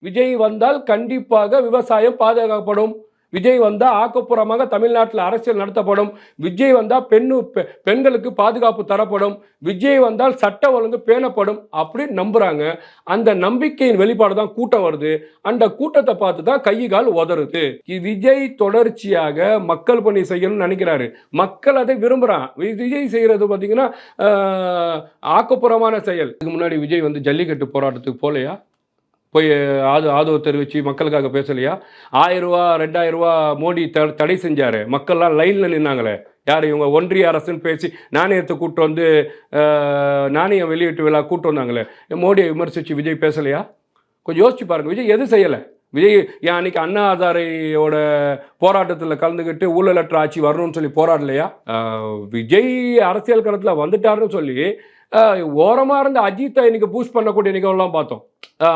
விஜய் வந்தால் கண்டிப்பாக விவசாயம் பாதுகாக்கப்படும். விஜய் வந்தால் ஆக்கப்பூர்வமாக தமிழ்நாட்டில் அரசியல் நடத்தப்படும். விஜய் வந்தால் பெண்ணு பெ- பெண்களுக்கு பாதுகாப்பு தரப்படும். விஜய் வந்தால் சட்ட ஒழுங்கு பேணப்படும் அப்படின்னு நம்புகிறாங்க அந்த நம்பிக்கையின் வெளிப்பாடு தான் கூட்டம் வருது. அந்த கூட்டத்தை பார்த்து தான் கை கால் உதறுது. விஜய் தொடர்ச்சியாக மக்கள் பணி செய்யணும்னு நினைக்கிறாரு. மக்கள் அதை விரும்புகிறான் விஜய் செய்கிறது பார்த்தீங்கன்னா ஆக்கப்புறமான ஆக்கப்பூர்வமான செயல். இதுக்கு முன்னாடி விஜய் வந்து ஜல்லிக்கட்டு போராட்டத்துக்கு போலையா போய் ஆது ஆதரவு தெரிவித்து மக்களுக்காக பேசலையா? ஆயிரம் ரூபா ரெண்டாயிரம் ரூபா மோடி த தடை செஞ்சார். மக்கள்லாம் லைனில் நின்னாங்களே. யார் இவங்க ஒன்றிய அரசுன்னு பேசி நாணயத்தை கூட்டு வந்து நாணயம் வெளியீட்டு விழா கூட்டு வந்தாங்களே. மோடியை விமர்சித்து விஜய் பேசலையா? கொஞ்சம் யோசிச்சு பாருங்கள் விஜய் எது செய்யலை? விஜய் ஏன் அன்னைக்கு அண்ணா ஹசாரேயோட போராட்டத்தில் கலந்துக்கிட்டு ஊழலற்ற ஆட்சி வரணும்னு சொல்லி போராடலையா? விஜய் அரசியல் களத்தில் வந்துட்டாருன்னு சொல்லி ஓரமாக இருந்த அஜித்தை இன்னைக்கு பூஸ்ட் பண்ணக்கூடிய நிகழ்வுலாம் பார்த்தோம்.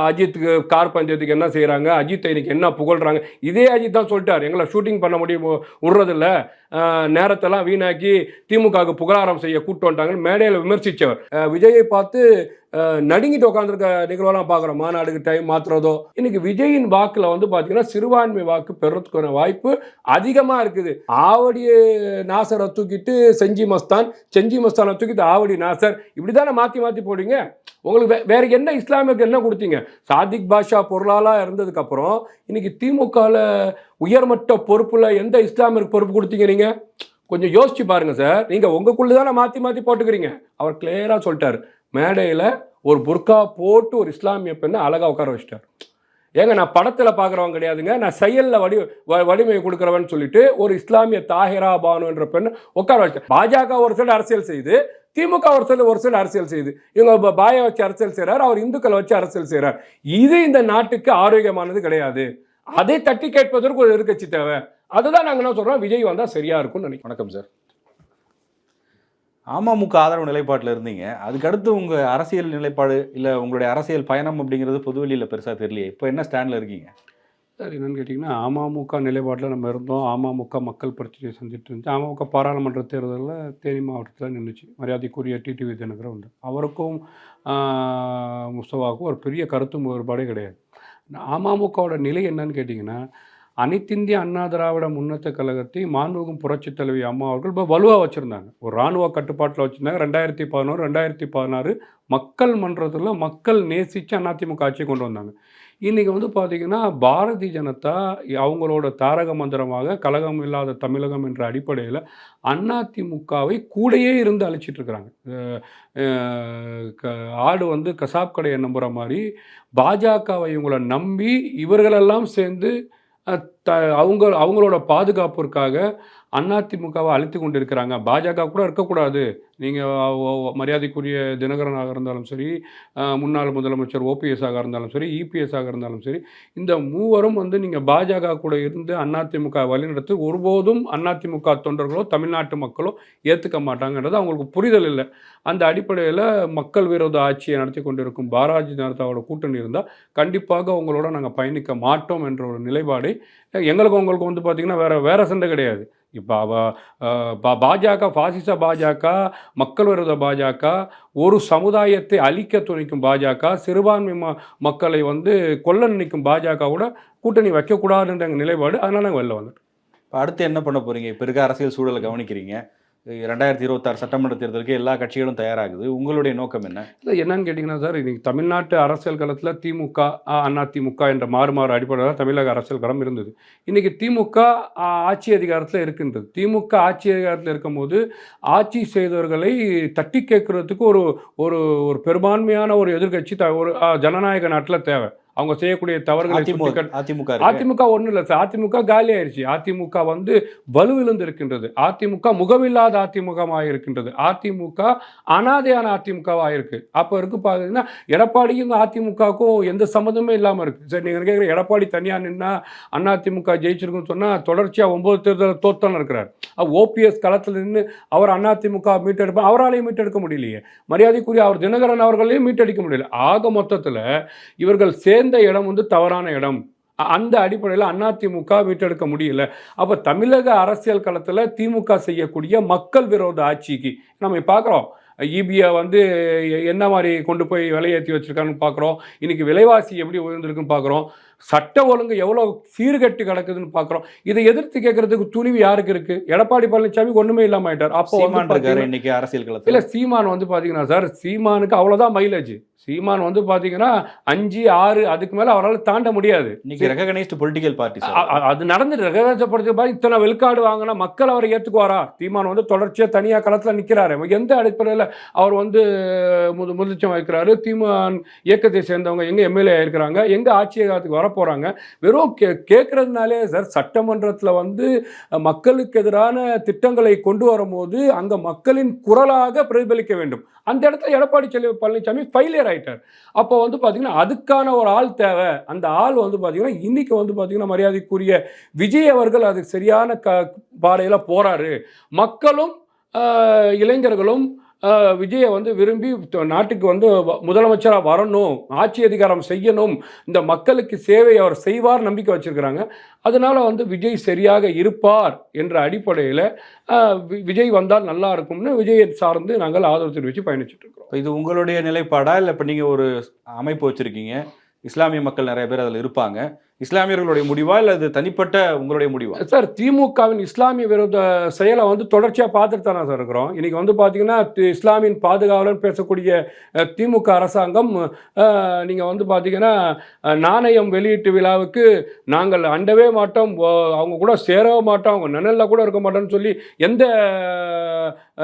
அஜித்துக்கு கார் பஞ்சத்துக்கு என்ன செய்கிறாங்க அஜித்தை இன்னைக்கு என்ன புகழ்றாங்க? இதே அஜித் தான் சொல்லிட்டார். எங்களை ஷூட்டிங் பண்ண முடியும் விடுறதில்ல நேரத்தெல்லாம் வீணாக்கி திமுகவுக்கு புகழாரம் செய்ய கூட்டு வந்துட்டாங்கன்னு மேடையில் விமர்சித்தவர் விஜயை பார்த்து நடுங்கிட்டு உட்காந்துருக்க நிகழ்வெல்லாம் பார்க்குறோம். மாநாடுக்கு டைம் மாத்துறதோ. இன்னைக்கு விஜயின் வாக்கில் வந்து பார்த்தீங்கன்னா சிறுபான்மை வாக்கு பெறத்துக்கான வாய்ப்பு அதிகமாக இருக்குது. ஆவடி நாசரை தூக்கிட்டு செஞ்சி மஸ்தான் செஞ்சி மஸ்தானை தூக்கிட்டு ஆவடி நாசர். இப்படி தானே மாற்றி மாற்றி போடுவீங்க? உங்களுக்கு வே- என்ன இஸ்லாமியருக்கு என்ன கொடுத்தீங்க? சாதிக் பாஷா பொருளாளாக இருந்ததுக்கப்புறம் இன்னைக்கு திமுகவில் உயர்மட்ட பொறுப்பில் எந்த இஸ்லாமியருக்கு பொறுப்பு கொடுத்தீங்க நீங்கள் கொஞ்சம் யோசிச்சு பாருங்கள் சார். நீங்கள் உங்களுக்குள்ளே தானே மாற்றி மாற்றி போட்டுக்கிறீங்க. அவர் கிளியராக சொல்லிட்டார். மேடையில் ஒரு புர்கா போட்டு ஒரு இஸ்லாமிய பெண்ணை அழகாக உட்கார வச்சிட்டார். ஏங்க நான் படத்தில் பார்க்குறவன் கிடையாதுங்க. நான் செயலில் வடி வ- வலிமை கொடுக்குறவன் சொல்லிட்டு ஒரு இஸ்லாமிய தாஹிரா பானு என்ற பெண்ணை உட்கார வச்சேன் பாஜக ஒரு சைடு அரசியல் செய்து திமுக ஒரு சில ஒரு சில அரசியல் செய்யுது இவங்க பாய பாயை வச்சு அரசியல் செய்கிறார் அவர் இந்துக்களை வச்சு அரசியல் செய்கிறார் இது இந்த நாட்டுக்கு ஆரோக்கியமானது கிடையாது. அதை தட்டி கேட்பதற்கு ஒரு எதிர்கட்சி தேவை. அதுதான் நாங்க என்ன சொல்றோம்? விஜய் வந்தால் சரியா இருக்கும்னு நினைக்கிறோம். வணக்கம் சார். அமமுக ஆதரவு நிலைப்பாட்டில் இருந்தீங்க. அதுக்கடுத்து உங்க அரசியல் நிலைப்பாடு இல்லை உங்களுடைய அரசியல் பயணம் அப்படிங்கிறது பொதுவெளியில பெருசா தெரியலையே. இப்போ என்ன ஸ்டாண்ட்ல இருக்கீங்க? சார் என்னென்னு கேட்டிங்கன்னா அமமுக நிலைப்பாட்டில் நம்ம இருந்தோம். அமமுக மக்கள் பிரச்சனையை சந்திட்டு இருந்துச்சு. அமமுக பாராளுமன்ற தேர்தலில் தேனி மாவட்டத்தில் நின்றுச்சு மரியாதைக்குரிய டிடிவி தினகரன் உண்டு அவருக்கும் ஆஹ், முஸ்தபாவுக்கும் ஒரு பெரிய கருத்து வேறுபாடே கிடையாது. அமமுகவோட நிலை என்னன்னு கேட்டிங்கன்னா அனைத்திந்திய அண்ணா திராவிட முன்னேற்ற கழகத்தை மாண்புகும் புரட்சித் தலைவி அம்மா அவர்கள் இப்போ வலுவாக வச்சுருந்தாங்க. ஒரு இராணுவ கட்டுப்பாட்டில் வச்சுருந்தாங்க. ரெண்டாயிரத்தி பதினோரு ரெண்டாயிரத்தி பதினாறு மக்கள் மன்றத்தில் மக்கள் நேசித்து அதிமுக ஆட்சியை கொண்டு வந்தாங்க. இன்றைக்கி வந்து பார்த்திங்கன்னா பாரதிய ஜனதா அவங்களோட தாரக மந்திரமாக கழகம் இல்லாத தமிழகம் என்ற அடிப்படையில் அதிமுகவை கூடயே இருந்து அழைச்சிட்டு இருக்கிறாங்க. க- ஆடு வந்து கசாப் கடையை நம்புகிற மாதிரி பாஜகவை இவங்களை நம்பி இவர்களெல்லாம் சேர்ந்து த அவங்க அவங்களோட பாதுகாப்பிற்காக அதிமுகவை அழித்து கொண்டு இருக்கிறாங்க பாஜக கூட இருக்கக்கூடாது. நீங்கள் மரியாதைக்குரிய தினகரனாக இருந்தாலும் சரி முன்னாள் முதலமைச்சர் ஓபிஎஸ் இருந்தாலும் சரி இபிஎஸ் இருந்தாலும் சரி இந்த மூவரும் வந்து நீங்கள் பாஜக கூட இருந்து அதிமுக வழிநடத்து ஒருபோதும் அதிமுக தொண்டர்களோ தமிழ்நாட்டு மக்களோ ஏற்றுக்க மாட்டாங்கன்றது அவங்களுக்கு புரிதல் இல்லை. அந்த அடிப்படையில் மக்கள் விரோத ஆட்சியை நடத்தி கொண்டிருக்கும் பாரதிய ஜனதாவோட கூட்டணி இருந்தால் கண்டிப்பாக அவங்களோட நாங்கள் பயணிக்க மாட்டோம் என்ற ஒரு நிலைப்பாடை எங்களுக்கு உங்களுக்கு வந்து பார்த்திங்கன்னா வேறு வேறு சண்டை கிடையாது. இப்போ பா- பாஜக பாசிச பாஜக மக்கள் விரோத பாஜக ஒரு சமுதாயத்தை அழிக்க துணிக்கும் பாஜக சிறுபான்மை ம மக்களை வந்து கொல்ல நினைக்கும் பாஜகவோட கூட்டணி வைக்கக்கூடாதுன்ற நிலைப்பாடு அதனால் நாங்கள் வெளில வந்துட்டோம். இப்போ அடுத்து என்ன பண்ண போகிறீங்க இப்போ இருக்க அரசியல் சூழலை கவனிக்கிறீங்க. ரெண்டாயிரத்தி இருபத்தாறு சட்டமன்ற தேர்தலுக்கு எல்லா கட்சிகளும் தயாராகுது. உங்களுடைய நோக்கம் என்ன? இல்லை என்னன்னு கேட்டிங்கன்னா சார் இன்னைக்கு தமிழ்நாட்டு அரசியல் களத்தில் திமுக அண்ணா திமுக என்ற மாறு மாறு அடிப்படையில் தமிழக அரசியல் களம் இருந்தது. இன்னைக்கு திமுக ஆட்சி அதிகாரத்தில் இருக்கின்றது. திமுக ஆட்சி அதிகாரத்தில் இருக்கும்போது ஆட்சி செய்தவர்களை தட்டி கேட்கறதுக்கு ஒரு ஒரு ஒரு பெரும்பான்மையான ஒரு எதிர்க்கட்சி த- ஒரு ஜனநாயக நாட்டில் தேவை. அவங்க செய்யக்கூடிய தவறுகளை அதிமுக அதிமுக ஒன்றும் இல்லை சார். அதிமுக காலி ஆயிடுச்சு அதிமுக வந்து வலுவிழந்து இருக்கின்றது அதிமுக முகமில்லாத அதிமுகமாக இருக்கின்றது. அதிமுக அனாதையான அதிமுகவாக இருக்கு. அப்போ இருக்கு பார்த்தீங்கன்னா எடப்பாடிக்கும் அதிமுகவுக்கும் எந்த சம்மந்தமே இல்லாமல் இருக்கு. சரி நீங்கள் கேட்குற எடப்பாடி தனியாக நின்னா அதிமுக ஜெயிச்சிருக்குன்னு சொன்னால் தொடர்ச்சியாக ஒன்பது தேர்தல் தோத்தான இருக்கிறார். ஓபிஎஸ் களத்தில் நின்று அவர் அதிமுக மீட்டெடுப்ப அவராலையும் மீட்டெடுக்க முடியலையே. மரியாதைக்குரிய அவர் தினகரன் அவர்களையும் மீட்டெடுக்க முடியல. ஆக மொத்தத்தில் இவர்கள் சேர்ந்த இடம் வந்து தவறான இடம். அந்த அடிப்படையில் அதிமுக மீட்டெடுக்க முடியல. அப்போ தமிழக அரசியல் களத்தில் திமுக செய்யக்கூடிய மக்கள் விரோத ஆட்சிக்கு நம்ம பார்க்குறோம் ஈபியை வந்து என்ன மாதிரி கொண்டு போய் விலையேற்றி வச்சுருக்கான்னு பார்க்குறோம் இன்னைக்கு விலைவாசி எப்படி உயர்ந்திருக்குன்னு பார்க்குறோம் சட்ட ஒழுங்கு எவ்வளோ சீர்கட்டு கிடக்குதுன்னு பார்க்குறோம். இதை எதிர்த்து கேட்கறதுக்கு துணிவு யாருக்கு இருக்கு? எடப்பாடி பழனிசாமி ஒண்ணுமே இல்லாம ஆயிட்டார். அப்போ சீமான் இன்னைக்கு அரசியல் இல்ல களத்துல சீமான் வந்து பாத்தீங்கன்னா சார் சீமானுக்கு அவ்வளவுதான் மைலேஜ் சீமான் வந்து பாத்தீங்கன்னா அஞ்சு ஆறு அதுக்கு மேல அவரால் தாண்ட முடியாது. இன்னைக்கு ரெகனைஸ்டு பொலிட்டிக்கல் பார்ட்டி அது நடந்துட்டு ரகசியப்படுத்தி பாரு இத்தனை வெளிக்காடு வாங்கினா மக்கள் அவரை ஏத்துக்குவாரா? தீமான் வந்து தொடர்ச்சியா தனியா களத்துல நிக்கிறாரு. எந்த அடிப்படையில் அவர் வந்து முது முதலமைச்சர் வைக்கிறாரு தீமான் இயக்கத்தை சேர்ந்தவங்க எங்க எம்எல்ஏ இருக்கிறாங்க எங்க ஆட்சியகத்துக்கு வர போறாங்க. வெறும் கே கேட்கறதுனாலே சார் சட்டமன்றத்தில் வந்து மக்களுக்கு எதிரான திட்டங்களை கொண்டு வரும்போது அங்கே மக்களின் குரலாக பிரதிபலிக்க வேண்டும். அந்த இடத்துல எடப்பாடி செல்வி பழனிசாமி ஃபெயிலியர் ஆயிட்டார். அப்போ வந்து பார்த்தீங்கன்னா அதுக்கான ஒரு ஆள் தேவை. அந்த ஆள் வந்து பார்த்தீங்கன்னா இன்றைக்கி வந்து பார்த்தீங்கன்னா மரியாதைக்குரிய விஜய் அவர்கள் அதுக்கு சரியான க பாதையில் போகிறாரு மக்களும் இளைஞர்களும் விஜயை வந்து விரும்பி நாட்டுக்கு வந்து வ- வரணும் ஆட்சி அதிகாரம் செய்யணும் இந்த மக்களுக்கு சேவை அவர் செய்வார் நம்பிக்கை வச்சுருக்கிறாங்க. அதனால் வந்து விஜய் சரியாக இருப்பார் என்ற அடிப்படையில் விஜய் வந்தால் நல்லா இருக்கும்னு விஜயை சார்ந்து நாங்கள் ஆதரவு தெரிவித்து பயணிச்சுட்டு இருக்கிறோம். இது உங்களுடைய நிலைப்பாடா? இல்லை இப்போ நீங்கள் ஒரு அமைப்பு வச்சுருக்கீங்க. இஸ்லாமிய மக்கள் நிறைய பேர் அதில் இருப்பாங்க. இஸ்லாமியர்களுடைய முடிவா அல்லது அது தனிப்பட்ட உங்களுடைய முடிவா? சார் திமுகவின் இஸ்லாமிய விரோத செயலை வந்து தொடர்ச்சியாக பார்த்துட்டு தானே சார் இருக்கிறோம். இன்றைக்கி வந்து பார்த்தீங்கன்னா தி- பாதுகாவலன் பேசக்கூடிய திமுக அரசாங்கம் நீங்கள் வந்து பார்த்தீங்கன்னா நாணயம் வெளியீட்டு விழாவுக்கு நாங்கள் அண்டவே மாட்டோம். அவங்க கூட சேரவே மாட்டோம். அவங்க நிழலில் கூட இருக்க மாட்டோம்னு சொல்லி எந்த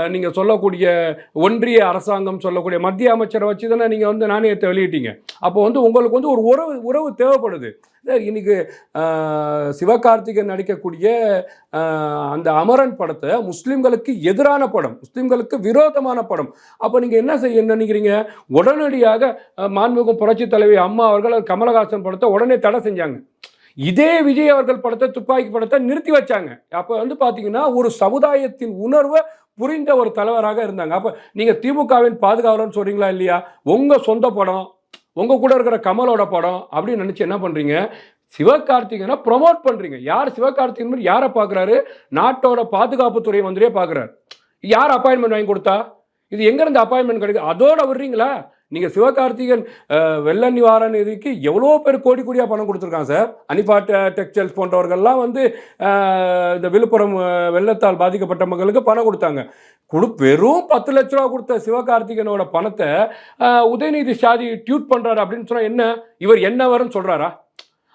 நீங்கள் சொல்லக்கூடிய ஒன்றிய அரசாங்கம் சொல்லக்கூடிய மத்திய அமைச்சரை வச்சு தானே நீங்கள் வந்து நாணயத்தை வெளியிட்டீங்க. அப்போ வந்து உங்களுக்கு வந்து ஒரு உறவு உறவு தேவைப்படுது. இன்னைக்கு சிவகார்த்திகன் நடிக்கக்கூடிய அந்த அமரன் படத்தை முஸ்லீம்களுக்கு எதிரான படம் முஸ்லீம்களுக்கு விரோதமான படம். அப்போ நீங்கள் என்ன செய்ய நினைக்கிறீங்க? உடனடியாக ஆஹ், புரட்சி தலைவி அம்மா அவர்கள் கமலஹாசன் படத்தை உடனே தடை செஞ்சாங்க. இதே விஜய் அவர்கள் படத்தை துப்பாக்கி படத்தை நிறுத்தி வச்சாங்க. அப்போ வந்து பார்த்தீங்கன்னா ஒரு சமுதாயத்தின் உணர்வை புரிந்த ஒரு தலைவராக இருந்தாங்க. அப்போ நீங்கள் திமுகவின் பாதுகாவலர்னு சொல்கிறீங்களா இல்லையா? உங்கள் சொந்த படம் உங்கள் கூட இருக்கிற கமலோட படம் அப்படின்னு நினச்சி என்ன பண்ணுறீங்க சிவகார்த்திகனை ப்ரொமோட் பண்ணுறீங்க யார் சிவகார்த்திகன் மாதிரி யாரை பார்க்குறாரு? நாட்டோட பாதுகாப்புத்துறை மந்திரியே பார்க்குறாரு. யார் அப்பாயின்மெண்ட் வாங்கி கொடுத்தா? இது எங்கேருந்து அப்பாயின்மெண்ட் கிடைக்குது? அதோட விடுறீங்களா? நீங்கள் சிவகார்த்திகன் வெள்ள நிவாரண நிதிக்கு எவ்வளோ பேர் கோடி கோடியாக பணம் கொடுத்துருக்காங்க சார்? அனிபா டெ- டெக்ஸ்டைல்ஸ் போன்றவர்கள்லாம் வந்து இந்த விழுப்புரம் வெள்ளத்தால் பாதிக்கப்பட்ட மக்களுக்கு பணம் கொடுத்தாங்க. கொடு வெறும் பத்து லட்ச ரூபா கொடுத்த சிவகார்த்திகனோட பணத்தை உதயநிதி ஷாதி டியூட் பண்ணுறாரு அப்படின்னு சொன்னால் என்ன? இவர் என்ன வரும்னு சொல்கிறாரா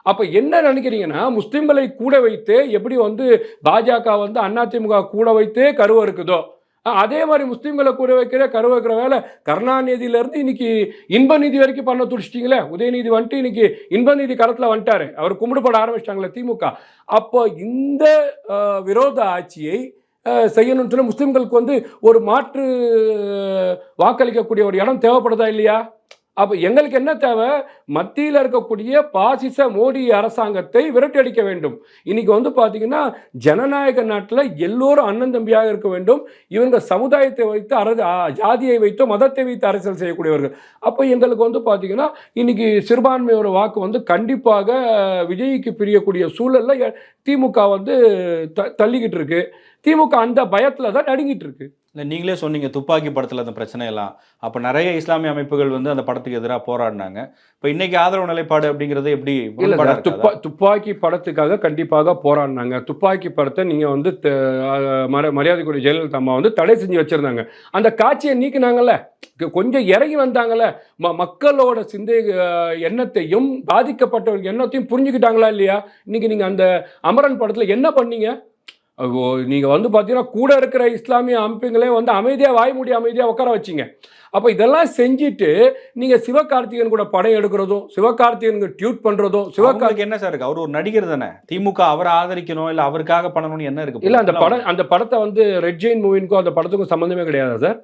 அப்போ என்ன நினைக்கிறீங்கன்னா முஸ்லீம்களை கூட வைத்து எப்படி வந்து பாஜக வந்து அதிமுக கூட வைத்தே கருவ இருக்குதோ அதே மாதிரி முஸ்லீம்களை கூட வைக்கிற கரு வைக்கிற வேலை கருணாநிதியிலேருந்து இன்னைக்கு இன்பநீதி வரைக்கும் பண்ண துடிச்சிட்டிங்களே? உதயநிதி வந்துட்டு இன்னைக்கு இன்ப நீதி களத்தில் வந்துட்டாரு. அவர் கும்பிடுபட ஆரம்பிச்சிட்டாங்களே திமுக. அப்போ இந்த விரோத ஆட்சியை செய்யணும்னு சொல்லி முஸ்லீம்களுக்கு வந்து ஒரு மாற்று வாக்களிக்கக்கூடிய ஒரு இடம் தேவைப்படுதா இல்லையா? அப்போ எங்களுக்கு என்ன தேவை? மத்தியில் இருக்கக்கூடிய பாசிச மோடி அரசாங்கத்தை விரட்டடிக்க வேண்டும். இன்னைக்கு வந்து பார்த்தீங்கன்னா ஜனநாயக நாட்டில் எல்லோரும் அண்ணன் தம்பியாக இருக்க வேண்டும். இவங்க சமுதாயத்தை வைத்து அரசு ஜாதியை வைத்தோ மதத்தை வைத்து அரசியல் செய்யக்கூடியவர்கள். அப்போ எங்களுக்கு வந்து பார்த்தீங்கன்னா இன்னைக்கு சிறுபான்மையோட வாக்கு வந்து கண்டிப்பாக விஜய்க்கு பிரியக்கூடிய சூழலில் திமுக வந்து த தள்ளிக்கிட்டு இருக்கு. திமுக அந்த பயத்தில் தான் நடுங்கிட்டு இருக்கு. இல்ல நீங்களே சொன்னீங்க துப்பாக்கி படத்துல அந்த பிரச்சனை எல்லாம் அப்ப நிறைய இஸ்லாமிய அமைப்புகள் வந்து அந்த படத்துக்கு எதிராக போராடினாங்க. இப்ப இன்னைக்கு ஆதரவு நிலைப்பாடு அப்படிங்கறது எப்படி துப்பா? துப்பாக்கி படத்துக்காக கண்டிப்பாக போராடினாங்க. துப்பாக்கி படத்தை நீங்க வந்து மர மரியாதைக்குரிய ஜெயலலிதா அம்மா வந்து தடை செஞ்சு வச்சிருந்தாங்க. அந்த காட்சியை நீக்கினாங்கல்ல? கொஞ்சம் இறங்கி வந்தாங்கல்ல? ம- மக்களோட சிந்தை எண்ணத்தையும் பாதிக்கப்பட்டவர்கள் எண்ணத்தையும் புரிஞ்சுக்கிட்டாங்களா இல்லையா? இன்னைக்கு நீங்க அந்த அமரன் படத்துல என்ன பண்ணீங்க? ஓ, நீங்க வந்து பாத்தீங்கன்னா கூட இருக்கிற இஸ்லாமிய அமைப்புகளே வந்து அமைதியா வாய்மூடி அமைதியா உட்கார வச்சீங்க. அப்போ இதெல்லாம் செஞ்சுட்டு நீங்க சிவகார்த்திகேயன் கூட படம் எடுக்கிறதும் சிவகார்த்திகேயனுக்கு டியூட் பண்றதும் சிவகார்த்திகேயன் அவங்களுக்கு என்ன சார் இருக்கு? அவர் ஒரு நடிகர் தானே. திமுக அவரை ஆதரிக்கணும் இல்ல அவருக்காக பண்ணணும்னு என்ன இருக்கு? இல்ல அந்த படம் அந்த படத்தை வந்து ரெட் ஜெயின் மூவினுக்கும் அந்த படத்துக்கும் சம்மந்தமே கிடையாது சார்.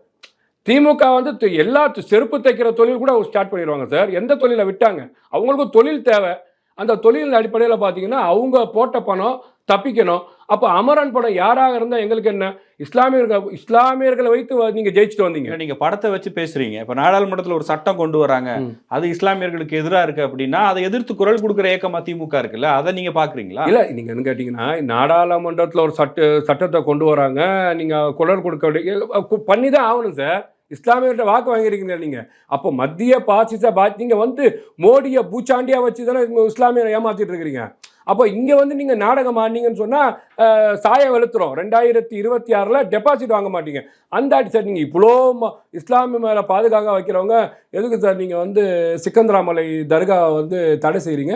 திமுக வந்து எல்லா செருப்பு தைக்கிற தொழில் கூட ஸ்டார்ட் பண்ணிடுவாங்க சார். எந்த தொழிலை விட்டாங்க? அவங்களுக்கும் தொழில் தேவை. அந்த தொழிலின் அடிப்படையில் பார்த்தீங்கன்னா அவங்க போட்ட பணம் தப்பிக்கணும். அப்போ அமரன் படம் யாராக இருந்தால் எங்களுக்கு என்ன? இஸ்லாமியர்கள் இஸ்லாமியர்களை வைத்து வ- நீங்க ஜெயிச்சுட்டு வந்தீங்க. இல்ல, நீங்க படத்தை வச்சு பேசுறீங்க. இப்ப நாடாளுமன்றத்துல ஒரு சட்டம் கொண்டு வராங்க. அது இஸ்லாமியர்களுக்கு எதிரா இருக்கு அப்படின்னா அதை எதிர்த்து குரல் கொடுக்குற ஏக்கமா திமுக இருக்குல்ல அதை நீங்க பாக்குறீங்களா? இல்ல நீங்க என்ன கேட்டீங்கன்னா நாடாளுமன்றத்தில் ஒரு சட்ட சட்டத்தை கொண்டு வராங்க. நீங்க குரல் கொடுக்க பண்ணி தான் ஆகணும் சார். இஸ்லாமியர்கிட்ட வாக்கு வாங்கியிருக்கீங்க நீங்க. அப்போ மத்திய பாசிச பா நீங்க வந்து மோடியை பூச்சாண்டியா வச்சு தானே இஸ்லாமியரை ஏமாத்திட்டு இருக்கிறீங்க. அப்போ இங்கே வந்து நீங்கள் நாடகம் ஆனீங்கன்னு சொன்னால் சாயம் வெளுத்துரும். ரெண்டாயிரத்தி இருபத்தி ஆறில் டெபாசிட் வாங்க மாட்டீங்க. அந்த சார் நீங்கள் இவ்வளோ இஸ்லாமிய மேலே பாதுகாக்க வைக்கிறவங்க எதுக்கு சார் நீங்கள் வந்து சிக்கந்தராமலை தர்கா வந்து தடை செய்கிறீங்க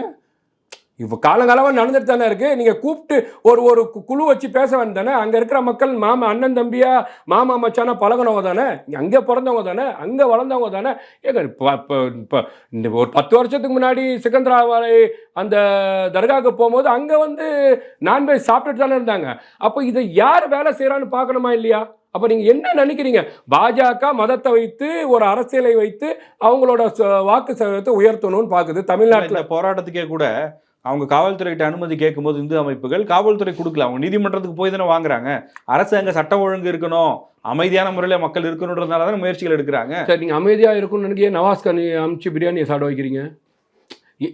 இப்போ காலங்காலமாக நடந்துட்டு தானே இருக்கு. நீங்க கூப்பிட்டு ஒரு ஒரு குழு வச்சு பேச வேண்டியது தானே அங்க இருக்கிற மக்கள் மாமா அண்ணன் தம்பியா மாமா மச்சானா பழகுனவங்க தானே அங்கே பிறந்தவங்க தானே அங்க வளர்ந்தவங்க தானே. ஏங்க இப்போ இப்போ இந்த ஒரு பத்து வருஷத்துக்கு முன்னாடி சிக்கந்தராமலை அந்த தர்காவுக்கு போகும்போது அங்க வந்து நான்வெஜ் சாப்பிட்டுட்டு தானே இருந்தாங்க. அப்போ இதை யார் வேலை செய்யறான்னு பார்க்கணுமா இல்லையா? அப்போ நீங்க என்ன நினைக்கிறீங்க? பாஜக மதத்தை வைத்து ஒரு அரசியலை வைத்து அவங்களோட வாக்கு சதவீதத்தை உயர்த்தணும்னு பார்க்குது தமிழ்நாட்டில். போராட்டத்துக்கே கூட அவங்க காவல்துறைகிட்ட அனுமதி கேட்கும்போது இந்து அமைப்புகள் காவல்துறை கொடுக்கல. அவங்க நீதிமன்றத்துக்கு போய் தானே வாங்குறாங்க. அரசு அங்க சட்டம் ஒழுங்கு இருக்கணும். அமைதியான முறையில் மக்கள் இருக்கணுன்றதுனால தான் முயற்சிகள் எடுக்கிறாங்க. சரி நீங்க அமைதியா இருக்கும்னு நினைக்கிய நவாஸ் கானி அமிச்சு பிரியாணியை சாப்பிட வைக்கிறீங்க.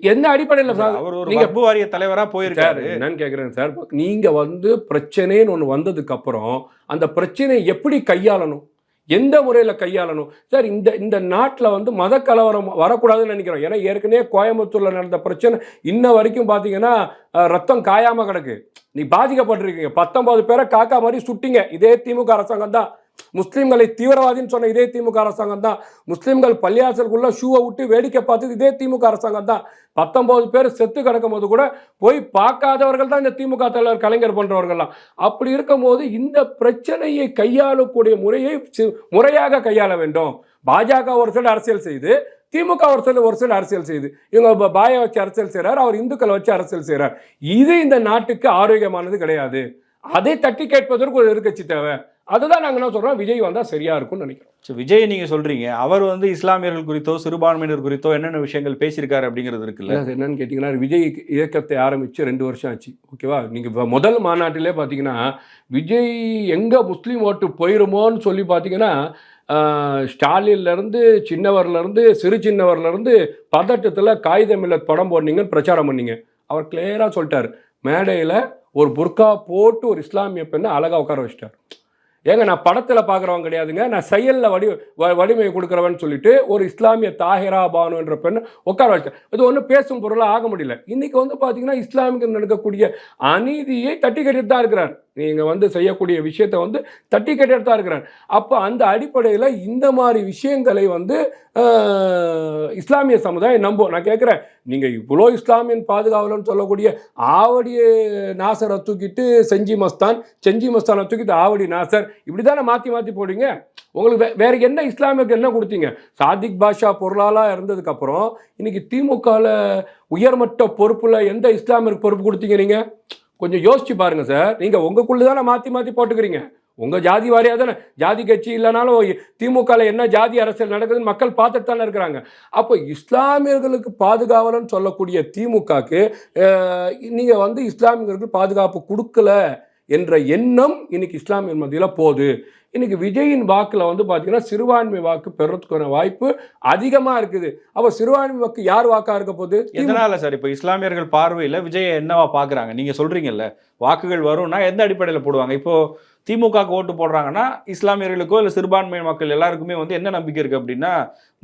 எந்த அடிப்படையில் சார்? அவர் ஒரு நீங்க- வக்பு வாரிய தலைவரா சார் போயிருக்காரு என்னன்னு கேட்குறேன் சார். நீங்க வந்து பிரச்சனைன்னு ஒன்று வந்ததுக்கு அப்புறம் அந்த பிரச்சனையை எப்படி கையாளணும்? எந்த முறையில் கையாளணும்? சார் இந்த இந்த நாட்டில் வந்து மத கலவரம் வரக்கூடாதுன்னு நினைக்கிறோம். ஏன்னா ஏற்கனவே கோயம்புத்தூரில் நடந்த பிரச்சனை இன்ன வரைக்கும் பார்த்தீங்கன்னா ரத்தம் காயாமல் கிடக்கு. நீ பாதிக்கப்பட்டிருக்கீங்க. பத்தொன்பது பேரை காக்கா மாதிரி சுட்டிங்க. இதே திமுக அரசாங்கம் தான் முஸ்லீம்களை தீவிரவாதின்னு சொன்ன இதே திமுக அரசாங்கம் தான். முஸ்லீம்கள் பள்ளியாசலுக்குள்ள ஷூவை விட்டு வேடிக்கை பார்த்தது இதே திமுக அரசாங்கம் தான். பத்தொன்பது பேர் செத்து கிடக்கும் போது கூட போய் பார்க்காதவர்கள் தான் இந்த திமுக தலைவர் கலைஞர் போன்றவர்கள்லாம். அப்படி இருக்கும்போது இந்த பிரச்சனையை கையாளக்கூடிய முறையை சி- முறையாக கையாள வேண்டும். பாஜக ஒரு சைடு அரசியல் செய்து திமுக ஒரு சில ஒரு சில அரசியல் செய்யுது இவங்க பாயை வச்சு அரசியல் செய்கிறார் அவர் இந்துக்களை வச்சு அரசியல் செய்கிறார் இது இந்த நாட்டுக்கு ஆரோக்கியமானது கிடையாது. அதை தட்டி கேட்பதற்கு ஒரு எதிர்கட்சி தேவை. அதுதான் நாங்கள் என்ன சொல்றோம்? விஜய் வந்தால் சரியா இருக்கும்னு நினைக்கிறோம். சரி, விஜய் நீங்க சொல்றீங்க. அவர் வந்து இஸ்லாமியர்கள் குறித்தோ சிறுபான்மையினர் குறித்தோ என்னென்ன விஷயங்கள் பேசியிருக்காரு அப்படிங்கிறது இருக்குல்ல? அது என்னன்னு கேட்டிங்கன்னா விஜய் இயக்கத்தை ஆரம்பித்து ரெண்டு வருஷம் ஆச்சு. ஓகேவா? நீங்கள் முதல் மாநாட்டிலே பார்த்தீங்கன்னா விஜய் எங்கே முஸ்லீம் ஓட்டு போயிருமோன்னு சொல்லி பார்த்தீங்கன்னா ஸ்டாலின்லேருந்து சின்னவர்லேருந்து சிறு சின்னவர்லேருந்து பதட்டத்தில் காகிதமில்ல படம் போடனீங்கன்னு பிரச்சாரம் பண்ணீங்க. அவர் கிளியராக சொல்லிட்டார். மேடையில் ஒரு புர்கா போட்டு ஒரு இஸ்லாமிய பெண்ணை அழகாக உட்கார வச்சிட்டார். ஏங்க நான் படத்தில் பார்க்குறவன் கிடையாதுங்க. நான் செயலில் வடி வ- கொடுக்குறவன் சொல்லிட்டு ஒரு இஸ்லாமிய தாஹிரா பானு என்ற பெண்ணை உட்கார வச்சேன் இது ஒன்றும் பேசும் பொருளாக ஆக முடியல. இன்னைக்கு வந்து பார்த்தீங்கன்னா இஸ்லாமிக்கு நடக்கக்கூடிய அநீதியை தட்டி கட்டிட்டு தான் இருக்கிறார். நீங்கள் வந்து செய்யக்கூடிய விஷயத்தை வந்து தட்டி கட்டிட்டு தான் இருக்கிறார். அப்போ அந்த அடிப்படையில் இந்த மாதிரி விஷயங்களை வந்து இஸ்லாமிய சமுதாயம் நம்பும். நான் கேட்குறேன் நீங்கள் இவ்வளோ இஸ்லாமியன் பாதுகாவலன்னு சொல்லக்கூடிய ஆவடி நாசரை தூக்கிட்டு செஞ்சி மஸ்தான் செஞ்சி மஸ்தானை தூக்கிட்டு ஆவடி நாசர் இப்படி தானே மாற்றி மாற்றி போடுவீங்க உங்களுக்கு வே- வேற என்ன இஸ்லாமியருக்கு என்ன கொடுத்தீங்க? சாதிக் பாஷா பொருளாளாக இருந்ததுக்கப்புறம் இன்னைக்கு திமுகவில் உயர்மட்ட பொறுப்பில் எந்த இஸ்லாமியருக்கு பொறுப்பு கொடுத்தீங்க நீங்கள் கொஞ்சம் யோசிச்சு பாருங்கள் சார். நீங்கள் உங்களுக்குள்ளே தானே மாற்றி மாற்றி போட்டுக்கிறீங்க. உங்கள் ஜாதி வாரியாக தானே? ஜாதி கட்சி இல்லைனாலும் திமுகவில் என்ன ஜாதி அரசியல் நடக்குதுன்னு மக்கள் பார்த்துட்டு தானே இருக்கிறாங்க. அப்போ இஸ்லாமியர்களுக்கு பாதுகாவலன்னு சொல்லக்கூடிய திமுகக்கு நீங்கள் வந்து இஸ்லாமியர்களுக்கு பாதுகாப்பு கொடுக்கல என்ற எண்ணம் இன்னைக்கு இஸ்லாமியர் மத்தியில் போகுது. இன்னைக்கு விஜயின் வாக்கில் வந்து பார்த்தீங்கன்னா சிறுபான்மை வாக்கு பெறத்துக்கான வாய்ப்பு அதிகமாக இருக்குது. அப்போ சிறுபான்மை வாக்கு யார் வாக்காக இருக்க போகுது? எதனால சார் இப்போ இஸ்லாமியர்கள் பார்வையில் விஜயை என்னவா பார்க்குறாங்க? நீங்கள் சொல்கிறீங்கல்ல வாக்குகள் வரும்னா எந்த அடிப்படையில் போடுவாங்க? இப்போது திமுகவுக்கு ஓட்டு போடுறாங்கன்னா இஸ்லாமியர்களுக்கோ இல்லை சிறுபான்மை மக்கள் எல்லாருக்குமே வந்து என்ன நம்பிக்கை இருக்குது அப்படின்னா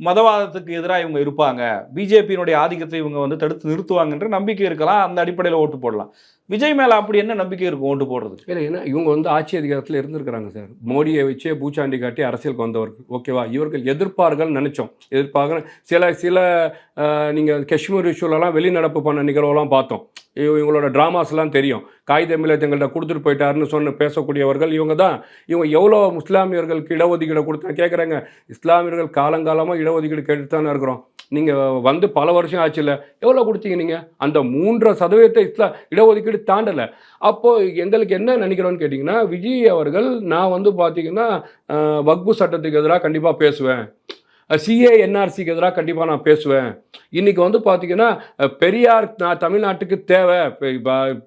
மதவாதத்துக்கு எதிராக இவங்க இருப்பாங்க. பிஜேபியினுடைய ஆதிக்கத்தை இவங்க வந்து தடுத்து நிறுத்துவாங்கன்ற நம்பிக்கை இருக்கலாம். அந்த அடிப்படையில் ஓட்டு போடலாம். விஜய் மேலே அப்படி என்ன நம்பிக்கை இருக்கும் ஓட்டு போடுறது இல்லை ஏன்னா இவங்க வந்து ஆட்சி அதிகாரத்தில் இருந்திருக்கிறாங்க சார். மோடியை வச்சே பூச்சாண்டி காட்டி அரசியலுக்கு வந்தவர்கள் ஓகேவா? இவர்கள் எதிர்ப்பார்கள் நினைச்சோம். எதிர்ப்பார்கள் சில சில நீங்கள் காஷ்மீர் இஷ்யூலலாம் வெளிநடப்பு பண்ண நிகழ்வுலாம் பார்த்தோம். இவங்களோட ட்ராமாஸ்லாம் தெரியும். காகிதமில்லை எங்கள்கிட்ட கொடுத்துட்டு போயிட்டாருன்னு சொன்ன பேசக்கூடியவர்கள் இவங்க தான். இவங்க எவ்வளோ முஸ்லாமியர்களுக்கு இடஒதுக்கீடு கொடுத்தா கேட்குறாங்க இஸ்லாமியர்கள் காலங்காலமாக இடஒதுக்கீடு கேட்டு தானே இருக்கிறோம். நீங்கள் வந்து பல வருஷம் ஆச்சு இல்லை எவ்வளோ கொடுத்தீங்க நீங்கள் அந்த மூன்றரை சதவீதத்தை இஸ்லா இடஒதுக்கீடு தாண்டலை. அப்போது எங்களுக்கு என்ன நினைக்கிறோன்னு கேட்டிங்கன்னா விஜய் அவர்கள் நான் வந்து பார்த்தீங்கன்னா வக்பு சட்டத்துக்கு எதிராக கண்டிப்பாக பேசுவேன். சிஏ என்ஆர்சிக்கு எதிராக கண்டிப்பாக நான் பேசுவேன். இன்னைக்கு வந்து பார்த்தீங்கன்னா பெரியார் நான் தமிழ்நாட்டுக்கு தேவை.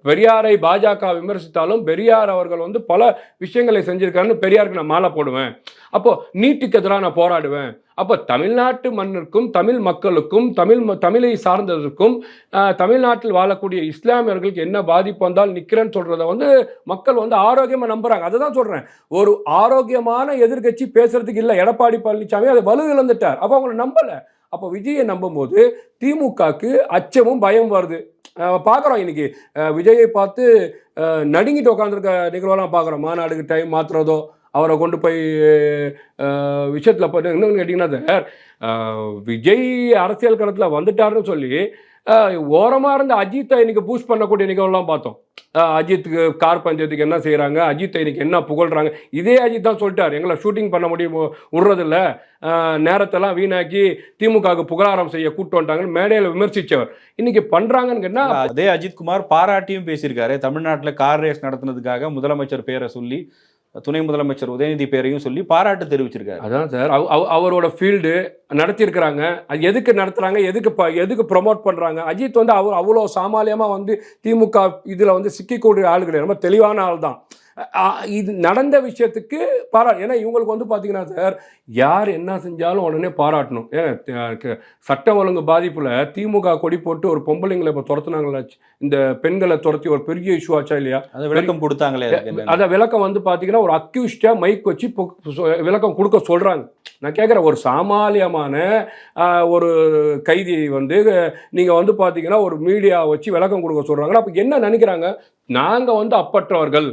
பெரியாரை பாஜக விமர்சித்தாலும் பெரியார் அவர்கள் வந்து பல விஷயங்களை செஞ்சிருக்காருன்னு பெரியாருக்கு நான் மாலை போடுவேன். அப்போ நீட்டுக்கு எதிராக நான் போராடுவேன். அப்போ தமிழ்நாட்டு மண்ணிற்கும் தமிழ் மக்களுக்கும் தமிழ் ம- தமிழை சார்ந்ததற்கும் தமிழ்நாட்டில் வாழக்கூடிய இஸ்லாமியர்களுக்கு என்ன பாதிப்பு வந்தால் நிற்கிறேன்னு சொல்கிறத வந்து மக்கள் வந்து ஆரோக்கியமாக நம்புகிறாங்க அதை தான் சொல்கிறேன் ஒரு ஆரோக்கியமான எதிர்க்கட்சி பேசுறதுக்கு இல்லை. எடப்பாடி பழனிசாமி அதை வலு இழந்துட்டார். அப்போ அவங்களை நம்பலை. அப்போ விஜயை நம்பும்போது திமுகக்கு அச்சமும் பயம் வருது. பார்க்குறோம் இன்னைக்கு. விஜயை பார்த்து நடுங்கிட்டு உட்காந்துருக்க நிகழ்வெல்லாம் பார்க்குறோம் மாநாடுக்கு டைம் மாற்றுறதோ அவரை கொண்டு போய் விஷயத்தில் போய் இன்னொன்று கேட்டிங்கன்னா சார் விஜய் அரசியல் களத்தில் வந்துட்டாருன்னு சொல்லி ஓரமாக இருந்த அஜித்தை இன்னைக்கு பூஸ்ட் பண்ணக்கூடிய நிகழ்வுலாம் பார்த்தோம். அஜித்துக்கு கார் பஞ்சத்துக்கு என்ன செய்கிறாங்க அஜித்தை இன்னைக்கு என்ன புகழ்கிறாங்க இதே அஜித் தான் சொல்லிட்டார். எங்களை ஷூட்டிங் பண்ண முடியும் விடுறதில்ல. நேரத்தெல்லாம் வீணாக்கி திமுகவுக்கு புகழாரம் செய்ய கூட்டு வந்துட்டாங்கன்னு மேடையில் விமர்சித்தவர் இன்னைக்கு பண்ணுறாங்கன்னு கேட்டால் அதே அஜித்குமார் பாராட்டியும் பேசியிருக்காரு. தமிழ்நாட்டில் கார் ரேஸ் நடத்துனதுக்காக முதலமைச்சர் பேரை சொல்லி துணை முதலமைச்சர் உதயநிதி பேரையும் சொல்லி பாராட்டு தெரிவிச்சிருக்காரு. அதான் சார் அவரோட ஃபீல்டு நடத்தியிருக்கிறாங்க. அது எதுக்கு நடத்துறாங்க எதுக்கு ப- எதுக்கு ப்ரொமோட் பண்ணுறாங்க அஜித் வந்து அவர் அவ்வளோ சாமானியமாக வந்து திமுக இதில் வந்து சிக்கிக்கூடிய ஆள் கிடையாது. ரொம்ப தெளிவான ஆள் தான் இது நடந்த விஷயத்துக்கு பாரா ஏன்னா இவங்களுக்கு வந்து பார்த்தீங்கன்னா சார் யார் என்ன செஞ்சாலும் உடனே பாராட்டணும். ஏன் த- க- சட்டம் ஒழுங்கு பாதிப்புல திமுக கொடி போட்டு ஒரு பொம்பளைங்களை இப்போ துரத்துனாங்களா இந்த பெண்களை துரத்தி ஒரு பெரிய இஷ்யூ ஆச்சா இல்லையா? அது விளக்கம் கொடுத்தாங்களே. அத விளக்கம் வந்து பாத்தீங்கன்னா ஒரு அக்யூஸ்டா மைக் வச்சு விளக்கம் கொடுக்க சொல்றாங்க. நான் கேட்குறேன் ஒரு சாமானியமான ஒரு கைதியை வந்து அஹ், நீங்க வந்து பாத்தீங்கன்னா ஒரு மீடியா வச்சு விளக்கம் கொடுக்க சொல்றாங்கன்னா அப்ப என்ன நினைக்கிறாங்க? நாங்க வந்து அப்பற்றவர்கள்.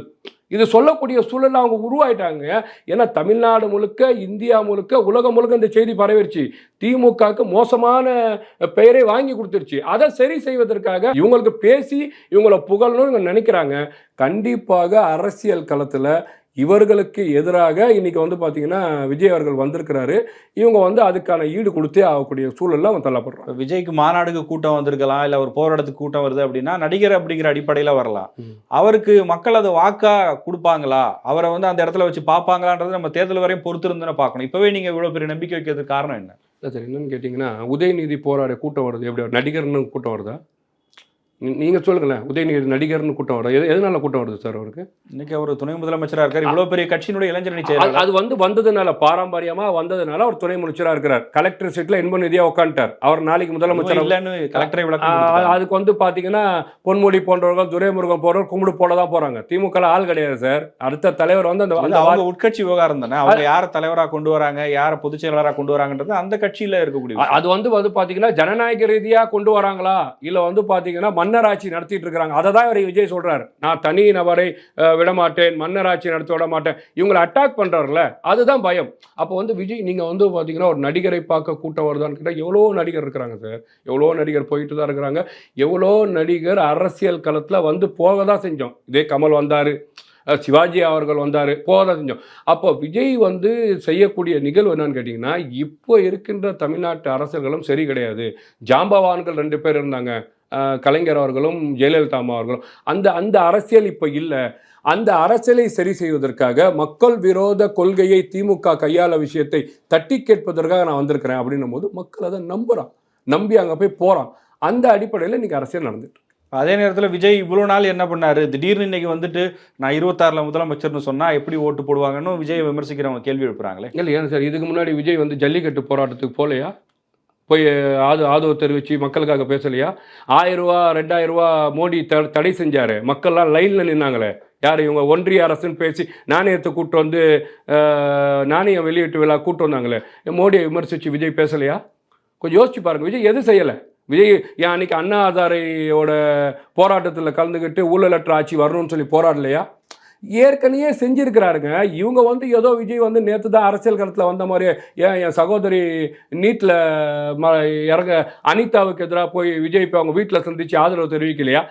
இது சொல்லக்கூடிய சூழல் அவங்க உருவாயிட்டாங்க. ஏன்னா தமிழ்நாடு முழுக்க இந்தியா முழுக்க உலகம் முழுக்க இந்த செய்தி பரவிருச்சு. திமுகவுக்கு மோசமான பெயரை வாங்கி கொடுத்துருச்சு. அதை சரி செய்வதற்காக இவங்களுக்கு பேசி இவங்களை புகழணும்னு நினைக்கிறாங்க. கண்டிப்பாக அரசியல் களத்தில் இவர்களுக்கு எதிராக இன்னைக்கு வந்து பார்த்தீங்கன்னா விஜய் அவர்கள் வந்திருக்கிறாரு. இவங்க வந்து அதுக்கான ஈடு கொடுத்தே ஆகக்கூடிய சூழல்ல அவன் தள்ளப்படுறான். விஜய்க்கு மாநாடுக்கு கூட்டம் வந்திருக்கலாம் இல்ல ஒரு போராட்டத்துக்கு கூட்டம் வருது அப்படின்னா நடிகர் அப்படிங்கிற அடிப்படையில வரலாம். அவருக்கு மக்கள் அதை வாக்கா கொடுப்பாங்களா? அவரை வந்து அந்த இடத்துல வச்சு பார்ப்பாங்களான்றது நம்ம தேர்தல் வரையும் பொறுத்து இருந்துன்னு பார்க்கணும். இப்பவே நீங்க இவ்வளவு பெரிய நம்பிக்கை வைக்கிறதுக்கு காரணம் என்ன? இல்லை சார் என்னன்னு கேட்டிங்கன்னா உதயநிதி போராட கூட்டம் வருது. எப்படி நடிகர்னு கூட்டம் வருதா? நீ- நீங்க சொல்லுங்களேன். உதயநிதி நடிகர்னு கூட்டம் வருது எது எதனால கூட்டம் வருது சார் அவருக்கு? இன்னைக்கு அவர் துணை முதலமைச்சரா இருக்காரு. இவ்வளவு பெரிய கட்சியினுடைய இளைஞரணி செயலாளர். அது வந்து வந்ததுனால பாரம்பரியமா வந்ததுனால அவர் துணை முதலமைச்சரா இருக்கிறார். கலெக்டர் சீட்ல இன்ப நிதியா உட்காந்துட்டார் அவர் நாளைக்கு முதலமைச்சர் இல்லன்னு கலெக்டரை விளக்கம். அதுக்கு வந்து பாத்தீங்கன்னா பொன்முடி போன்றவர்கள் துரைமுருகன் போன்றவர் கும்பிடு போட தான் போறாங்க. திமுக ஆள் கிடையாது சார். அடுத்த தலைவர் வந்து அந்த அவங்க உட்கட்சி விவகாரம் தானே? அவங்க யார தலைவரா கொண்டு வராங்க? யார பொதுச் செயலாளரா கொண்டு வராங்கன்றது அந்த கட்சியில இருக்கக்கூடிய. அது வந்து வந்து பாத்தீங்கன்னா ஜனநாயக ரீதியா கொண்டு வராங்களா? இல்ல வந்து பாத்தீங்கன்னா மன்னராட்சி நடத்திட்டு இருக்கிறாங்க அதை தான் இவர் விஜய் சொல்றாரு. நான் தனி நபரை விடமாட்டேன் மன்னராட்சி நடத்த விட மாட்டேன் இவங்களை அட்டாக் பண்றாருல அதுதான் பயம். அப்போ வந்து விஜய் நீங்க வந்து பாத்தீங்கன்னா ஒரு நடிகரை பார்க்க கூட்டம் வருதான்னு கேட்டால் எவ்வளோ நடிகர் இருக்கிறாங்க சார்? எவ்வளோ நடிகர் போயிட்டு தான் இருக்கிறாங்க. எவ்வளோ நடிகர் அரசியல் களத்தில் வந்து போக தான் செஞ்சோம். இதே கமல் வந்தார் சிவாஜி அவர்கள் வந்தார் போக தான் செஞ்சோம். அப்போ விஜய் வந்து செய்யக்கூடிய நிகழ்வு என்னன்னு கேட்டிங்கன்னா இப்போ இருக்கின்ற தமிழ்நாட்டு அரசர்களும் சரி கிடையாது. ஜாம்பவான்கள் ரெண்டு பேர் இருந்தாங்க. கலைஞர் அவர்களும் ஜெயலலிதா அம்மா அவர்களும். அந்த அந்த அரசியல் இப்போ இல்லை. அந்த அரசியலை சரி செய்வதற்காக மக்கள் விரோத கொள்கையை திமுக கையாள விஷயத்தை தட்டி கேட்பதற்காக நான் வந்திருக்கிறேன் அப்படின்னும் போது மக்கள் அதை நம்புறான். நம்பி அங்கே போய் போறான். அந்த அடிப்படையில் இன்னைக்கு அரசியல் நடந்துட்டு அதே நேரத்துல விஜய் இவ்வளவு நாள் என்ன பண்ணாரு? திடீர்னு இன்னைக்கு வந்துட்டு நான் இருபத்தாறுல முதலமைச்சர்னு சொன்னா எப்படி ஓட்டு போடுவாங்கன்னு விஜய் விமர்சிக்கிறவங்க கேள்வி எழுப்புறாங்களே. இல்லை ஏன் சார்? இதுக்கு முன்னாடி விஜய் வந்து ஜல்லிக்கட்டு போராட்டத்துக்கு போகலையா போய் ஆது ஆதரவு தெரிவித்து மக்களுக்காக பேசலையா? ஆயிரம் ரூபா ரெண்டாயிரம் ரூபா மோடி த தடை செஞ்சார். மக்கள்லாம் லைனில் நின்னாங்களே. யார் இவங்க ஒன்றிய அரசுன்னு பேசி நாணயத்தை கூட்டு வந்து நாணயம் வெளியீட்டு விழா கூட்டு வந்தாங்களே. மோடியை விமர்சித்து விஜய் பேசலையா? கொஞ்சம் யோசிச்சு பாருங்க. விஜய் எது செய்யலை? விஜய் ஏன் அன்னைக்கு அண்ணா ஹசாரையோட போராட்டத்தில் கலந்துக்கிட்டு ஊழலற்ற ஆட்சி வரணும்னு சொல்லி போராடலையா? ஏற்கனவே செஞ்சுருக்கிறாருங்க. இவங்க வந்து ஏதோ விஜய் வந்து நேற்று தான் அரசியல் களத்தில் வந்த மாதிரி ஏன் என் சகோதரி நீட்டில் ம இறங்க அனிதாவுக்கு எதிராக போய் விஜய் இப்போ அவங்க வீட்டில் சந்திச்சு ஆதரவு தெரிவிக்கலையா?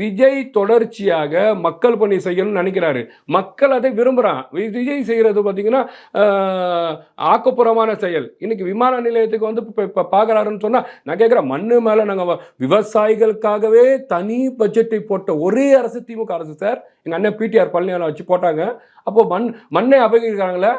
விஜய் தொடர்ச்சியாக மக்கள் பணி செய்யணும்னு நினைக்கிறாரு. மக்கள் அதை விரும்புகிறான் விஜய் செய்கிறது பார்த்தீங்கன்னா ஆக்கப்புறமான ஆக்கப்பூர்வமான செயல். இன்னைக்கு விமான நிலையத்துக்கு வந்து இப்போ இப்போ பார்க்குறாருன்னு சொன்னால் நான் கேட்குறேன் மண்ணு மேலே நாங்கள் விவசாயிகளுக்காகவே தனி பட்ஜெட்டை போட்ட ஒரே அரசு திமுக அரசு சார். எங்கள் அண்ணன் பிடிஆர் பழனியால வச்சு போட்டாங்க. அப்போ மண் மண்ணை அபகரிக்கிறாங்களே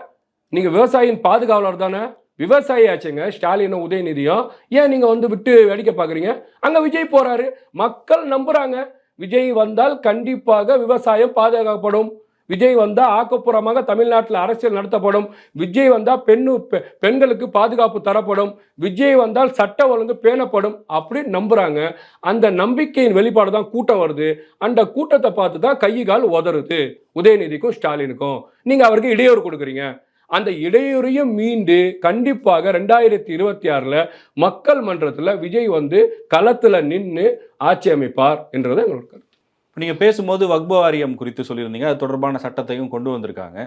நீங்கள் விவசாயியின் பாதுகாவலர் தானே? விவசாயி ஆச்சுங்க ஸ்டாலினும் உதயநிதியும். ஏன் நீங்கள் வந்து விட்டு வேடிக்கை பார்க்குறீங்க? அங்கே விஜய் போகிறாரு மக்கள் நம்புகிறாங்க விஜய் வந்தால் கண்டிப்பாக விவசாயம் பாதுகாக்கப்படும். விஜய் வந்தால் ஆக்கப்பூர்வமாக தமிழ்நாட்டில் அரசியல் நடத்தப்படும். விஜய் வந்தால் பெண்ணு பெ- பெண்களுக்கு பாதுகாப்பு தரப்படும். விஜய் வந்தால் சட்ட ஒழுங்கு பேணப்படும் அப்படின்னு நம்புகிறாங்க அந்த நம்பிக்கையின் வெளிப்பாடு தான் கூட்டம் வருது. அந்த கூட்டத்தை பார்த்து தான் கை கால் உதறுது. உதயநிதிக்கும் ஸ்டாலினுக்கும். நீங்கள் அவருக்கு இடையூறு கொடுக்குறீங்க. அந்த இடையூறையும் மீண்டு கண்டிப்பாக ரெண்டாயிரத்தி இருபத்தி ஆறுல மக்கள் மன்றத்துல விஜய் வந்து களத்துல நின்று ஆட்சி அமைப்பார் என்றது எங்களோட கருத்து. இப்ப நீங்க பேசும்போது வக்பு வாரியம் குறித்து சொல்லியிருந்தீங்க. அது தொடர்பான சட்டத்தையும் கொண்டு வந்திருக்காங்க.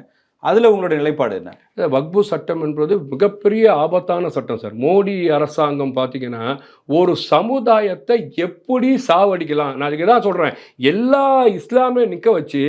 அதுல உங்களுடைய நிலைப்பாடு என்ன? வக்பு சட்டம் என்பது மிகப்பெரிய ஆபத்தான சட்டம் சார். மோடி அரசாங்கம் பார்த்தீங்கன்னா ஒரு சமுதாயத்தை எப்படி சாவடிக்கலாம்? நான் அதுக்கு தான் சொல்கிறேன் எல்லா இஸ்லாமிய நிற்க வச்சு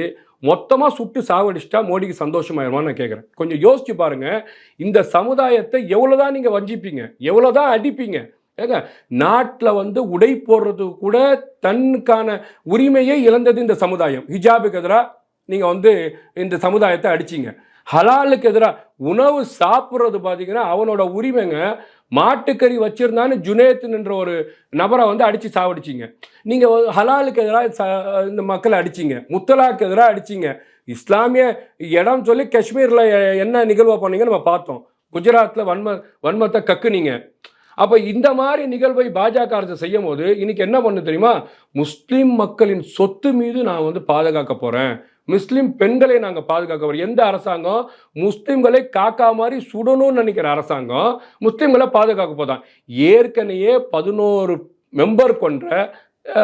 மொத்தமாக சுட்டு சாவடிச்சிட்டா மோடிக்கு சந்தோஷமாயிருமான்னு நான் கேட்குறேன் கொஞ்சம் யோசிச்சு பாருங்கள் இந்த சமுதாயத்தை எவ்வளோதான் நீங்கள் வஞ்சிப்பீங்க எவ்வளோதான் அடிப்பீங்க ஏங்க நாட்டில் வந்து உடை போடுறது கூட தன்னுக்கான உரிமையை இழந்தது இந்த சமுதாயம். ஹிஜாபுக்கு எதிராக நீங்கள் வந்து இந்த சமுதாயத்தை அடிச்சிங்க. ஹலாலுக்கு எதிராக உணவு சாப்பிட்றது பார்த்தீங்கன்னா அவனோட உரிமைங்க மாட்டுக்கறி வச்சிருந்தான்னு ஜுனேத்துன்ற ஒரு நபரை வந்து அடித்து சாவடிச்சிங்க. நீங்கள் ஹலாலுக்கு எதிராக ச- இந்த மக்களை அடிச்சிங்க. முத்தலாக்கு எதிராக அடிச்சிங்க. இஸ்லாமிய இடம் சொல்லி காஷ்மீரில் என்ன நிகழ்வை பண்ணீங்க நம்ம பார்த்தோம். குஜராத்தில் வன்ம வன்மத்தை கக்குனீங்க. அப்போ இந்த மாதிரி நிகழ்வை பாஜக அரசு செய்யும் போது இன்னைக்கு என்ன பண்ணு தெரியுமா? முஸ்லீம் மக்களின் சொத்து மீது நான் வந்து பாதுகாக்க போறேன். முஸ்லீம் பெண்களை நாங்கள் பாதுகாக்க போகிறோம் எந்த அரசாங்கம்? முஸ்லீம்களை காக்கா மாதிரி சுடணும்னு நினைக்கிற அரசாங்கம் முஸ்லீம்களை பாதுகாக்க போதான். ஏற்கனவே பதினோரு மெம்பர் கொண்ட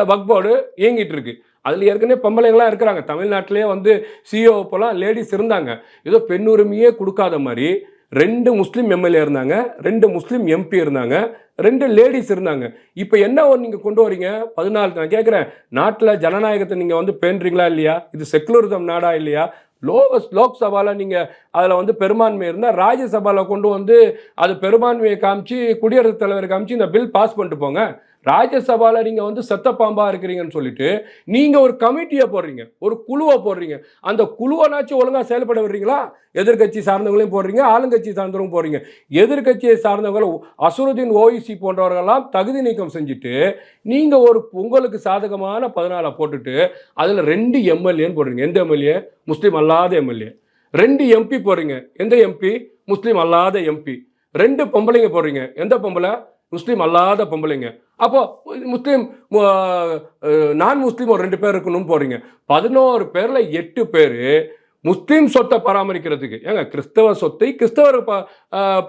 வக்போர்டு இயங்கிட்டு இருக்கு. அதில் ஏற்கனவே பொம்பளைங்களாம் இருக்கிறாங்க. தமிழ்நாட்டிலே வந்து சிஓ போலாம் லேடிஸ் இருந்தாங்க. ஏதோ பெண்ணுரிமையே கொடுக்காத மாதிரி ரெண்டு முஸ்லீம் எம்எல்ஏ இருந்தாங்க ரெண்டு முஸ்லீம் எம்பி இருந்தாங்க ரெண்டு லேடிஸ் இருந்தாங்க. இப்போ என்ன ஒன்று நீங்கள் கொண்டு வரீங்க? பதினாலு நான் கேட்குறேன் நாட்டில் ஜனநாயகத்தை நீங்கள் வந்து பேணுறீங்களா இல்லையா? இது செக்குலரிசம் நாடா இல்லையா? லோகஸ் லோக்சபாவில் நீங்கள் அதில் வந்து பெரும்பான்மை இருந்தால் ராஜ்யசபாவில் கொண்டு வந்து அது பெரும்பான்மையை காமிச்சு குடியரசுத் தலைவர் காமிச்சு இந்த பில் பாஸ் பண்ணிட்டு போங்க. ராஜ்யசபாவில் நீங்கள் வந்து செத்த பாம்பா இருக்கிறீங்கன்னு சொல்லிட்டு நீங்கள் ஒரு கமிட்டியை போடுறீங்க ஒரு குழுவை போடுறீங்க. அந்த குழுவனாச்சும் ஒழுங்காக செயல்பட விடுறீங்களா? எதிர்க்கட்சி சார்ந்தவங்களையும் போடுறீங்க ஆளுங்கட்சி சார்ந்தவங்களும் போடுறீங்க. எதிர்க்கட்சியை சார்ந்தவங்களை அசுருதீன் ஓஇசி போன்றவர்களெல்லாம் தகுதி நீக்கம் செஞ்சுட்டு நீங்கள் ஒரு உங்களுக்கு சாதகமான பதினாலை போட்டுட்டு அதில் ரெண்டு எம்எல்ஏன்னு போடுறீங்க. எந்த எம்எல்ஏ? முஸ்லீம் அல்லாத எம்எல்ஏ. ரெண்டு எம்பி போடுறீங்க. எந்த எம்பி? முஸ்லீம் அல்லாத எம்பி. ரெண்டு பொம்பளைங்க போடுறீங்க. எந்த பொம்பளை? முஸ்லீம் அல்லாத பொம்பளைங்க. அப்போ முஸ்லீம் நான் முஸ்லீம் ஒரு ரெண்டு பேர் இருக்கணும்னு போறீங்க. பதினோரு பேர்ல எட்டு பேர் முஸ்லீம் சொத்தை பராமரிக்கிறதுக்கு. ஏங்க கிறிஸ்தவ சொத்தை கிறிஸ்தவர் ப-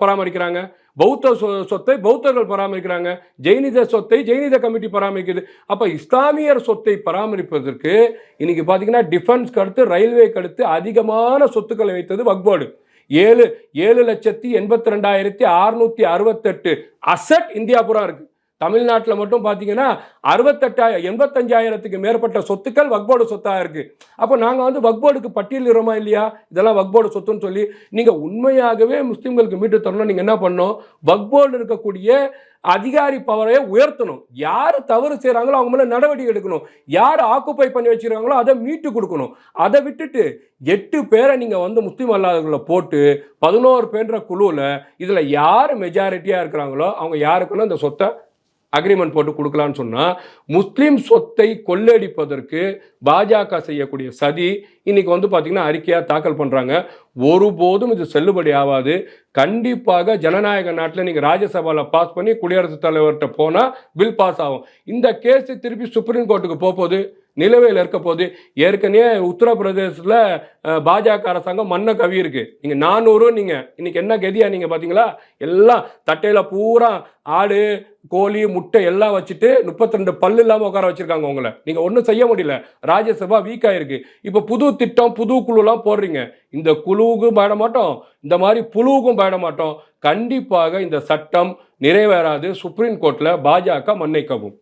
பராமரிக்கிறாங்க. பௌத்த சொ- சொத்தை பௌத்தர்கள் பராமரிக்கிறாங்க. ஜெயினித சொத்தை ஜெயினித கமிட்டி பராமரிக்குது. அப்போ இஸ்லாமியர் சொத்தை பராமரிப்பதற்கு இன்னைக்கு பார்த்தீங்கன்னா டிஃபென்ஸ்க்கு அடுத்து ரயில்வேக்கு அடுத்து அதிகமான சொத்துக்களை வைத்தது வக்போர்டு. ஏழு ஏழு லட்சத்தி எண்பத்தி ரெண்டாயிரத்தி அறுநூத்தி அறுபத்தெட்டு. அசட் இந்தியா பூரா இருக்கு. தமிழ்நாட்டில் மட்டும் பார்த்தீங்கன்னா அறுபத்தெட்டாயிரம் எண்பத்தஞ்சாயிரத்துக்கு மேற்பட்ட சொத்துக்கள் வக்போர்டு சொத்தாக இருக்குது அப்போ நாங்கள் வந்து வக்போர்டுக்கு பட்டியலிடுறோமா இல்லையா? இதெல்லாம் வக்போர்டு சொத்துன்னு சொல்லி நீங்கள் உண்மையாகவே முஸ்லீம்களுக்கு மீட்டு தரணும் நீங்கள் என்ன பண்ணணும்? வக்போர்டு இருக்கக்கூடிய அதிகாரி பவரையை உயர்த்தணும். யார் தவறு செய்கிறாங்களோ அவங்க மேலே நடவடிக்கை எடுக்கணும். யார் ஆக்குப்பை பண்ணி வச்சிருக்காங்களோ அதை மீட்டு கொடுக்கணும். அதை விட்டுட்டு எட்டு பேரை நீங்கள் வந்து முஸ்லீம் அல்லாதவர்களை போட்டு பதினோரு பேன்ற குழுவில் இதில் யார் மெஜாரிட்டியாக இருக்கிறாங்களோ அவங்க யாருக்குன்னு அந்த சொத்தை அக்ரிமெண்ட் போட்டு கொடுக்கலான்னு சொன்னால் முஸ்லீம் சொத்தை கொள்ளடிப்பதற்கு பாஜக செய்யக்கூடிய சதி இன்னைக்கு வந்து பார்த்தீங்கன்னா அறிக்கையாக தாக்கல் பண்ணுறாங்க ஒருபோதும் இது செல்லுபடி ஆகாது. கண்டிப்பாக ஜனநாயக நாட்டில் நீங்கள் ராஜ்யசபாவில் பாஸ் பண்ணி குடியரசுத் தலைவர்கிட்ட போனால் பில் பாஸ் ஆகும். இந்த கேஸ் திருப்பி சுப்ரீம் கோர்ட்டுக்கு போகுது. நிலுவையில் இருக்க போது ஏற்கனவே உத்தரப்பிரதேசத்தில் பாஜக அரசாங்கம் மண்ணை கவி இருக்கு. நீங்கள் நானூறு நீங்கள் இன்னைக்கு என்ன கதியா நீங்கள் பார்த்தீங்களா எல்லாம் தட்டையில் பூரா ஆடு கோழி முட்டை எல்லாம் வச்சுட்டு முப்பத்தி ரெண்டு பல்லு இல்லாமல் உட்கார வச்சிருக்காங்க உங்களை. நீங்கள் ஒன்றும் செய்ய முடியல. ராஜ்யசபா வீக் ஆயிருக்கு. இப்போ புது திட்டம் புது குழுலாம் போடுறீங்க. இந்த குழுவுக்கும் பயட மாட்டோம். இந்த மாதிரி புழுவுக்கும் பயட மாட்டோம். கண்டிப்பாக இந்த சட்டம் நிறைவேறாது. சுப்ரீம் கோர்ட்டில் பாஜக மன்னிக்கவும்